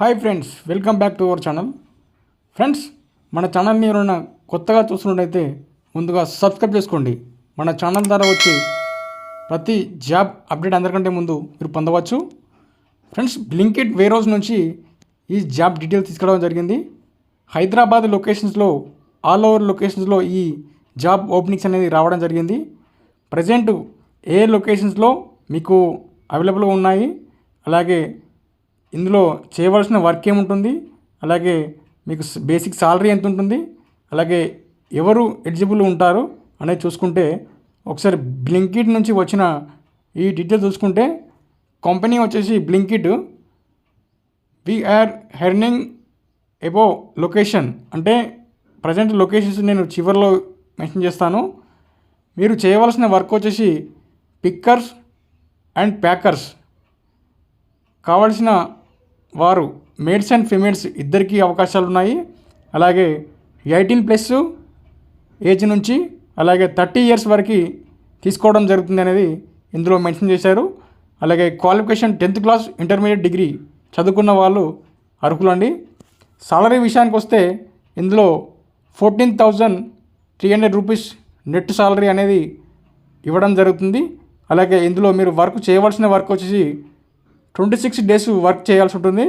Hi friends welcome back to our channel friends మన ఛానల్ని ఎవరైనా కొత్తగా చూస్తున్నట్టయితే ముందుగా సబ్స్క్రైబ్ చేసుకోండి. మన ఛానల్ ద్వారా వచ్చి ప్రతి జాబ్ అప్డేట్ అందరికంటే ముందు మీరు పొందవచ్చు. ఫ్రెండ్స్ బ్లింకెట్ వేరోజ్ నుంచి ఈ జాబ్ డీటెయిల్స్ తీసుకురావడం జరిగింది. హైదరాబాద్ లొకేషన్స్లో ఆల్ ఓవర్ లొకేషన్స్లో ఈ జాబ్ ఓపెనింగ్స్ అనేది రావడం జరిగింది. ప్రజెంట్ ఏ లొకేషన్స్లో మీకు అవైలబుల్గా ఉన్నాయి. అలాగే ఇందులో చేయవలసిన వర్క్ ఏముంటుంది? అలాగే మీకు బేసిక్ సాలరీ ఎంత ఉంటుంది అలాగే ఎవరు ఎలిజిబుల్ ఉంటారు? అనేది చూసుకుంటే ఒకసారి బ్లింకిట్ నుంచి వచ్చిన ఈ డీటెయిల్ చూసుకుంటే కంపెనీ వచ్చేసి Blinkit. We are hiring below location. అంటే ప్రజెంట్ లొకేషన్స్ నేను చివరిలో మెన్షన్ చేస్తాను. మీరు చేయవలసిన వర్క్ వచ్చేసి పిక్కర్స్ అండ్ ప్యాకర్స్. కావలసిన వారు మేడ్స్ అండ్ ఫిమేల్స్ ఇద్దరికీ అవకాశాలు ఉన్నాయి అలాగే ఎయిటీన్ ప్లస్ ఏజ్ నుంచి అలాగే థర్టీ ఇయర్స్ వరకు తీసుకోవడం జరుగుతుంది అనేది ఇందులో మెన్షన్ చేశారు. అలాగే qualification tenth class intermediate degree చదువుకున్న వాళ్ళు అర్హులండి. సాలరీ విషయానికి వస్తే ఇందులో fourteen thousand three hundred rupees net salary అనేది ఇవ్వడం జరుగుతుంది. అలాగే ఇందులో మీరు వర్క్ చేయవలసిన వర్క్ వచ్చేసి ట్వంటీ సిక్స్ డేస్ వర్క్ చేయాల్సి ఉంటుంది.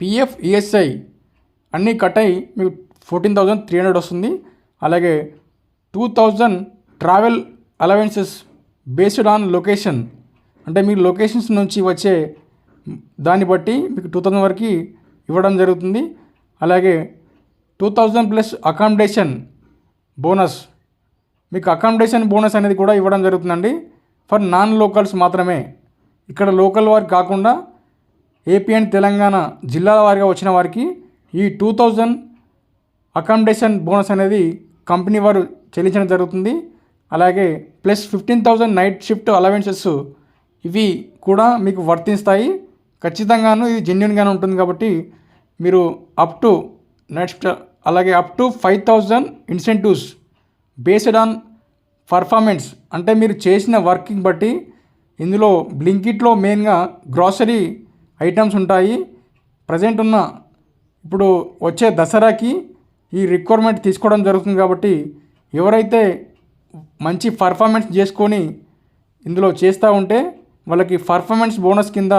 పిఎఫ్ ఈఎస్ఐ అన్నీ కట్ అయి మీకు ఫోర్టీన్ థౌజండ్ త్రీ హండ్రెడ్ వస్తుంది. అలాగే two thousand travel allowances based on location. అంటే మీ లొకేషన్స్ నుంచి వచ్చే దాన్ని బట్టి మీకు టూ థౌజండ్ వరకు ఇవ్వడం జరుగుతుంది. అలాగే two thousand plus accommodation bonus. మీకు అకామిడేషన్ బోనస్ అనేది కూడా ఇవ్వడం జరుగుతుందండి. ఫర్ నాన్ లోకల్స్ మాత్రమే. ఇక్కడ లోకల్ వారికి కాకుండా ఏపీ అండ్ తెలంగాణ జిల్లాల వారిగా వచ్చిన వారికి ఈ టూ థౌజండ్ అకామిడేషన్ బోనస్ అనేది కంపెనీ వారు చెల్లించడం జరుగుతుంది. అలాగే plus fifteen thousand night shift allowances ఇవి కూడా మీకు వర్తిస్తాయి. ఖచ్చితంగాను ఇది జెన్యున్గానే ఉంటుంది కాబట్టి మీరు అప్ టు నెక్స్ట్ అలాగే up to five thousand incentives based on performance అంటే మీరు చేసిన వర్కింగ్ బట్టి ఇందులో బ్లింకిట్లో మెయిన్గా గ్రాసరీ ఐటమ్స్ ఉంటాయి. ప్రజెంట్ ఉన్న ఇప్పుడు వచ్చే దసరాకి ఈ రిక్వైర్మెంట్ తీసుకోవడం జరుగుతుంది కాబట్టి ఎవరైతే మంచి పర్ఫార్మెన్స్ చేసుకొని ఇందులో చేస్తూ ఉంటే వాళ్ళకి పర్ఫార్మెన్స్ బోనస్ కింద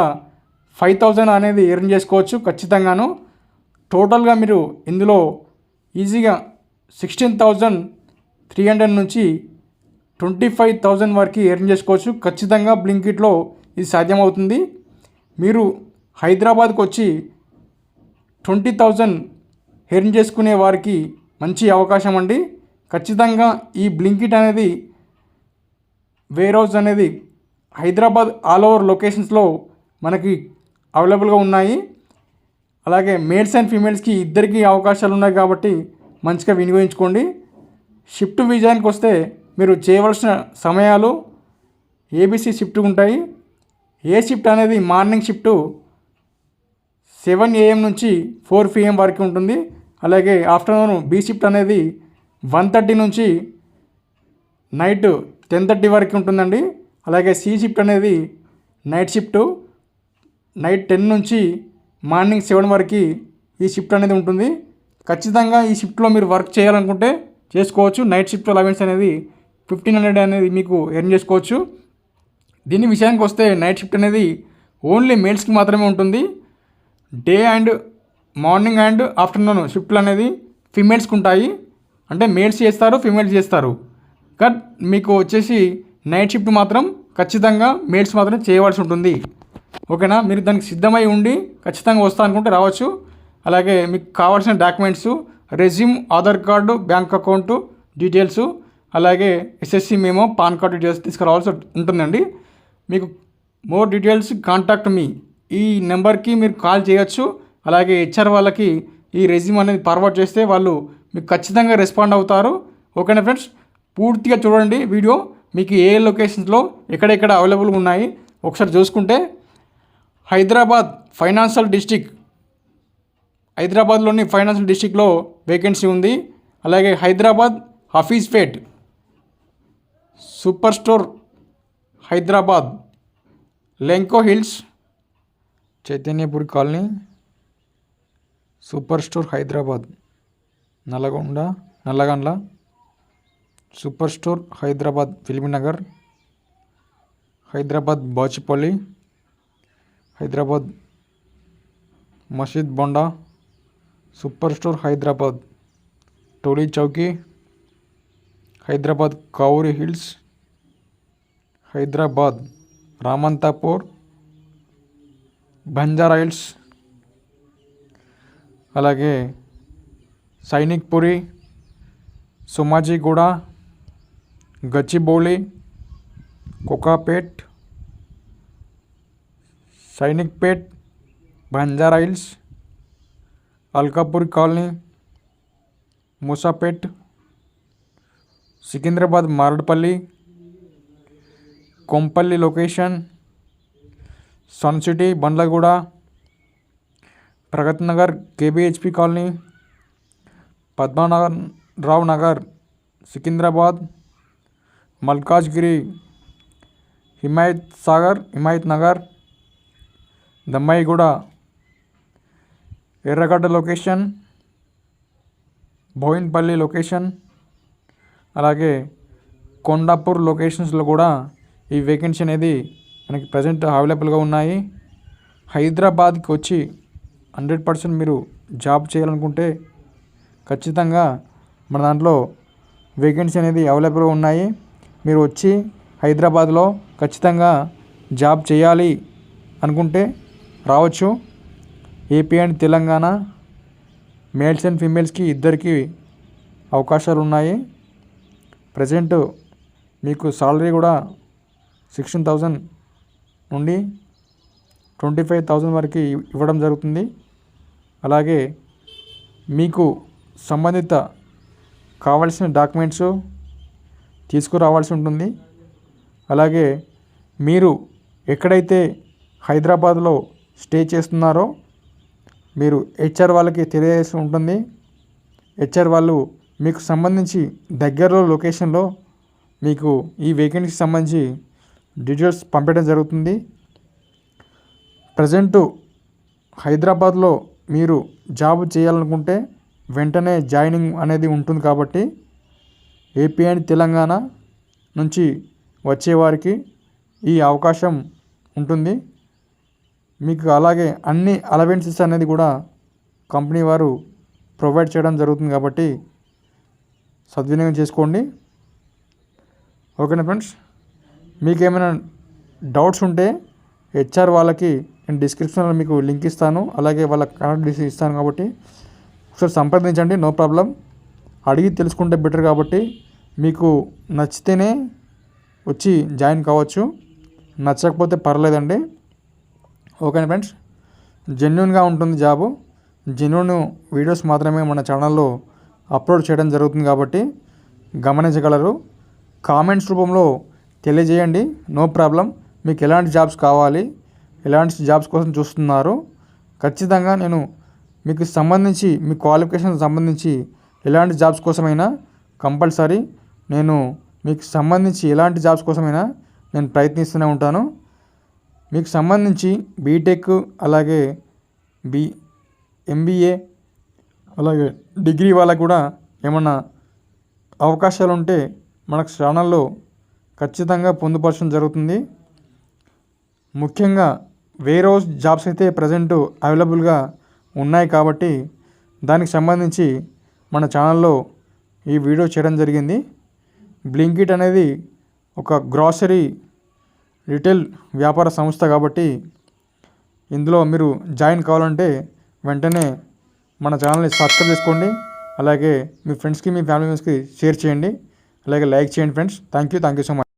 ఫైవ్ థౌజండ్ అనేది ఎర్న్ చేసుకోవచ్చు ఖచ్చితంగాను. టోటల్గా మీరు ఇందులో ఈజీగా సిక్స్టీన్ థౌజండ్ త్రీ హండ్రెడ్ నుంచి ట్వంటీ ఫైవ్ థౌజండ్ వరకు ఎర్న్ చేసుకోవచ్చు. ఖచ్చితంగా బ్లింకిట్లో ఇది సాధ్యమవుతుంది. మీరు హైదరాబాద్కు వచ్చి ట్వంటీ థౌజండ్ ఎర్న్ చేసుకునే వారికి మంచి అవకాశం అండి. ఖచ్చితంగా ఈ బ్లింకిట్ అనేది వేర్ హౌస్ అనేది హైదరాబాద్ ఆల్ ఓవర్ లొకేషన్స్లో మనకి అవైలబుల్గా ఉన్నాయి. అలాగే మేల్స్ అండ్ ఫీమేల్స్కి ఇద్దరికి అవకాశాలు ఉన్నాయి కాబట్టి మంచిగా వినియోగించుకోండి. షిఫ్ట్ విజయానికి వస్తే మీరు చేయవలసిన సమయాలు ఏబీసీ షిఫ్ట్ ఉంటాయి. ఏ షిఫ్ట్ అనేది మార్నింగ్ షిఫ్ట్ సెవెన్ ఏఎం నుంచి ఫోర్ పిఎం వరకు ఉంటుంది. అలాగే ఆఫ్టర్నూన్ బి షిఫ్ట్ అనేది వన్ థర్టీ నుంచి నైట్ టెన్ థర్టీ వరకు ఉంటుందండి. అలాగే సి షిఫ్ట్ అనేది నైట్ షిఫ్ట్ నైట్ టెన్ నుంచి మార్నింగ్ సెవెన్ వరకు ఈ షిఫ్ట్ అనేది ఉంటుంది. ఖచ్చితంగా ఈ షిఫ్ట్లో మీరు వర్క్ చేయాలనుకుంటే చేసుకోవచ్చు. నైట్ షిఫ్ట్ అలవెన్స్ అనేది ఫిఫ్టీన్ హండ్రెడ్ అనేది మీకు ఎర్న్ చేసుకోవచ్చు. దీని విషయానికి వస్తే నైట్ షిఫ్ట్ అనేది ఓన్లీ మేల్స్కి మాత్రమే ఉంటుంది. Day and morning and afternoon షిఫ్ట్లు అనేది ఫిమేల్స్కి ఉంటాయి. అంటే మేల్స్ చేస్తారు ఫిమేల్స్ చేస్తారు. కట్ మీకు వచ్చేసి నైట్ షిఫ్ట్ మాత్రం ఖచ్చితంగా మేల్స్ మాత్రం చేయవలసి ఉంటుంది. ఓకేనా? మీరు దానికి సిద్ధమై ఉండి ఖచ్చితంగా వస్తా అనుకుంటే రావచ్చు. అలాగే మీకు కావాల్సిన documents resume Aadhaar card bank account details అలాగే ఎస్ఎస్సి మేము పాన్ కార్డు డీటెయిల్స్ తీసుకురావాల్సి ఉంటుందండి. మీకు మోర్ డీటెయిల్స్ కాంటాక్ట్ మీ ఈ నెంబర్కి మీరు కాల్ చేయొచ్చు. అలాగే హెచ్ఆర్ వాళ్ళకి ఈ రెజ్యూమ్ అనేది ఫార్వర్డ్ చేస్తే వాళ్ళు మీకు ఖచ్చితంగా రెస్పాండ్ అవుతారు. ఓకేనా ఫ్రెండ్స్ పూర్తిగా చూడండి వీడియో. మీకు ఏ లొకేషన్స్లో ఎక్కడెక్కడ అవైలబుల్ ఉన్నాయి ఒకసారి చూసుకుంటే. హైదరాబాద్ ఫైనాన్షియల్ డిస్టిక్ హైదరాబాద్లోని ఫైనాన్షియల్ డిస్టిక్లో వేకెన్సీ ఉంది. అలాగే Hyderabad Hafeezpet super store Hyderabad Lanco hills Chaitanyapuri colony super store Hyderabad Nalgonda Nallagandla super store Hyderabad Filmnagar Hyderabad Bachupally Hyderabad Masjid Banda super store Hyderabad Toli Chowki Hyderabad Kavuri hills Hyderabad Ramanthapur Banjara hills అలాగే Sainikpuri Somajiguda Gachibowli Kokapet సైనిక్పేట్ Banjara hills Alkapur colony Moosapet Secunderabad Marredpally Kompally location Sun City Bandlaguda Pragathi Nagar KBHP colony Padmanabha Rao Nagar Secunderabad Malkajgiri Himayat Sagar Himayat Nagar Dammaiguda Erragadda location Bowenpally location అలాగే కొండాపూర్ లొకేషన్స్లో కూడా ఈ vacancy అనేది మనకి present అవైలబుల్గా ఉన్నాయి. హైదరాబాద్కి వచ్చి హండ్రెడ్ పర్సెంట్ మీరు జాబ్ చేయాలనుకుంటే ఖచ్చితంగా మన దాంట్లో వేకెన్సీ అనేది అవైలబుల్గా ఉన్నాయి. మీరు వచ్చి హైదరాబాద్లో ఖచ్చితంగా జాబ్ చేయాలి అనుకుంటే రావచ్చు. AP and Telangana males and ఫీమేల్స్కి ఇద్దరికి అవకాశాలు ఉన్నాయి. ప్రజెంట్ మీకు సాలరీ కూడా సిక్స్టీన్ థౌజండ్ నుండి ట్వంటీ ఫైవ్ థౌజండ్ వరకు ఇవ్వడం జరుగుతుంది. అలాగే మీకు సంబంధిత కావాల్సిన డాక్యుమెంట్స్ తీసుకురావాల్సి ఉంటుంది. అలాగే మీరు ఎక్కడైతే హైదరాబాద్లో స్టే చేస్తున్నారో మీరు హెచ్ఆర్ వాళ్ళకి తెలియజేసి ఉంటుంది. హెచ్ఆర్ వాళ్ళు మీకు సంబంధించి దగ్గరలో లొకేషన్లో మీకు ఈ వేకెన్సీకి సంబంధించి డీటెయిల్స్ పంపించడం జరుగుతుంది. ప్రజెంట్ హైదరాబాద్లో మీరు జాబ్ చేయాలనుకుంటే వెంటనే జాయినింగ్ అనేది ఉంటుంది కాబట్టి ఏపీ అండ్ తెలంగాణ నుంచి వచ్చేవారికి ఈ అవకాశం ఉంటుంది. మీకు అలాగే అన్ని అలవెన్సెస్ అనేది కూడా కంపెనీ వారు ప్రొవైడ్ చేయడం జరుగుతుంది కాబట్టి సద్వినియోగం చేసుకోండి. ఓకేనా ఫ్రెండ్స్? మీకేమైనా డౌట్స్ ఉంటే హెచ్ఆర్ వాళ్ళకి నేను డిస్క్రిప్షన్లో మీకు లింక్ ఇస్తాను. అలాగే వాళ్ళ కాంటాక్ట్ ఇస్తాను కాబట్టి ఒకసారి సంప్రదించండి నో ప్రాబ్లం. అడిగి తెలుసుకుంటే బెటర్ కాబట్టి మీకు నచ్చితేనే వచ్చి జాయిన్ కావచ్చు. నచ్చకపోతే పర్లేదండి. Okay friends? జెన్యున్గా ఉంటుంది జాబు. జెన్యున్ వీడియోస్ మాత్రమే మన ఛానల్లో అప్లోడ్ చేయడం జరుగుతుంది కాబట్టి గమనించగలరు. కామెంట్స్ రూపంలో తెలియజేయండి. No problem. మీకు ఎలాంటి జాబ్స్ కావాలి ఎలాంటి జాబ్స్ కోసం చూస్తున్నారు ఖచ్చితంగా నేను మీకు సంబంధించి మీ క్వాలిఫికేషన్ సంబంధించి ఎలాంటి జాబ్స్ కోసమైనా కంపల్సరీ నేను మీకు సంబంధించి ఎలాంటి జాబ్స్ కోసమైనా నేను ప్రయత్నిస్తూనే ఉంటాను. మీకు సంబంధించి బీటెక్ అలాగే బి ఎంబీఏ అలాగే డిగ్రీ వాళ్ళకు కూడా ఏమన్నా అవకాశాలు ఉంటే మనకు ఛానల్లో ఖచ్చితంగా పొందుపరచడం జరుగుతుంది. ముఖ్యంగా వేరే జాబ్స్ అయితే ప్రజెంట్ అవైలబుల్గా ఉన్నాయి కాబట్టి దానికి సంబంధించి మన ఛానల్లో ఈ వీడియో చేయడం జరిగింది. బ్లింకిట్ అనేది ఒక గ్రాసరీ రిటైల్ వ్యాపార సంస్థ కాబట్టి ఇందులో మీరు జాయిన్ కావాలంటే వెంటనే మన ఛానల్ని సబ్స్క్రైబ్ చేసుకోండి. అలాగే మీ ఫ్రెండ్స్కి మీ ఫ్యామిలీ మెంబర్స్కి షేర్ చేయండి. అలాగే లైక్ చేయండి friends. Thank you thank you so much.